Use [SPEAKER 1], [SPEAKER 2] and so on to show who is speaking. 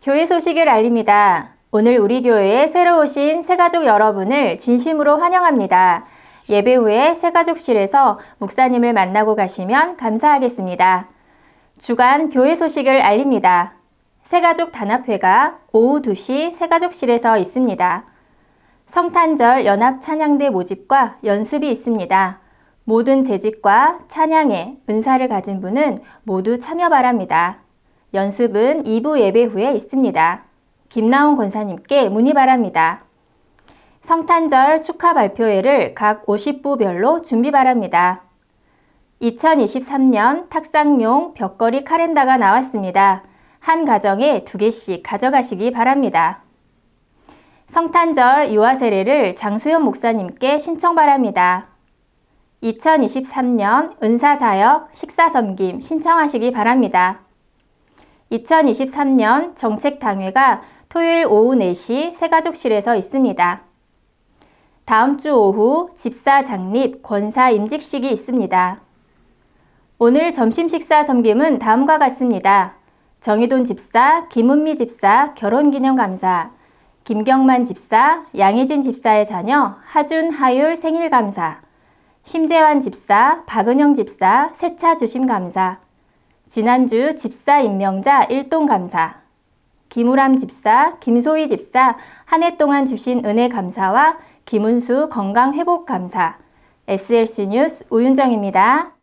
[SPEAKER 1] 교회 소식을 알립니다. 오늘 우리 교회에 새로 오신 새가족 여러분을 진심으로 환영합니다. 예배 후에 새가족실에서 목사님을 만나고 가시면 감사하겠습니다. 주간 교회 소식을 알립니다. 새가족 단합회가 오후 2시 새가족실에서 있습니다. 성탄절 연합 찬양대 모집과 연습이 있습니다. 모든 재직과 찬양에 은사를 가진 분은 모두 참여 바랍니다. 연습은 2부 예배 후에 있습니다. 김나온 권사님께 문의 바랍니다. 성탄절 축하 발표회를 각 50부별로 준비 바랍니다. 2023년 탁상용 벽걸이 카렌다가 나왔습니다. 한 가정에 두 개씩 가져가시기 바랍니다. 성탄절 유아 세례를 장수현 목사님께 신청 바랍니다. 2023년 은사사역 식사섬김 신청하시기 바랍니다. 2023년 정책당회가 토요일 오후 4시 새가족실에서 있습니다. 다음 주 오후 집사 장립 권사 임직식이 있습니다. 오늘 점심 식사 섬김은 다음과 같습니다. 정희돈 집사, 김은미 집사, 결혼기념 감사, 김경만 집사, 양혜진 집사의 자녀, 하준, 하율 생일 감사, 심재환 집사, 박은영 집사, 세차 주심 감사, 지난주 집사 임명자 일동 감사, 김우람 집사, 김소희 집사 한 해 동안 주신 은혜 감사와 김은수 건강 회복 감사, SLC 뉴스 우윤정입니다.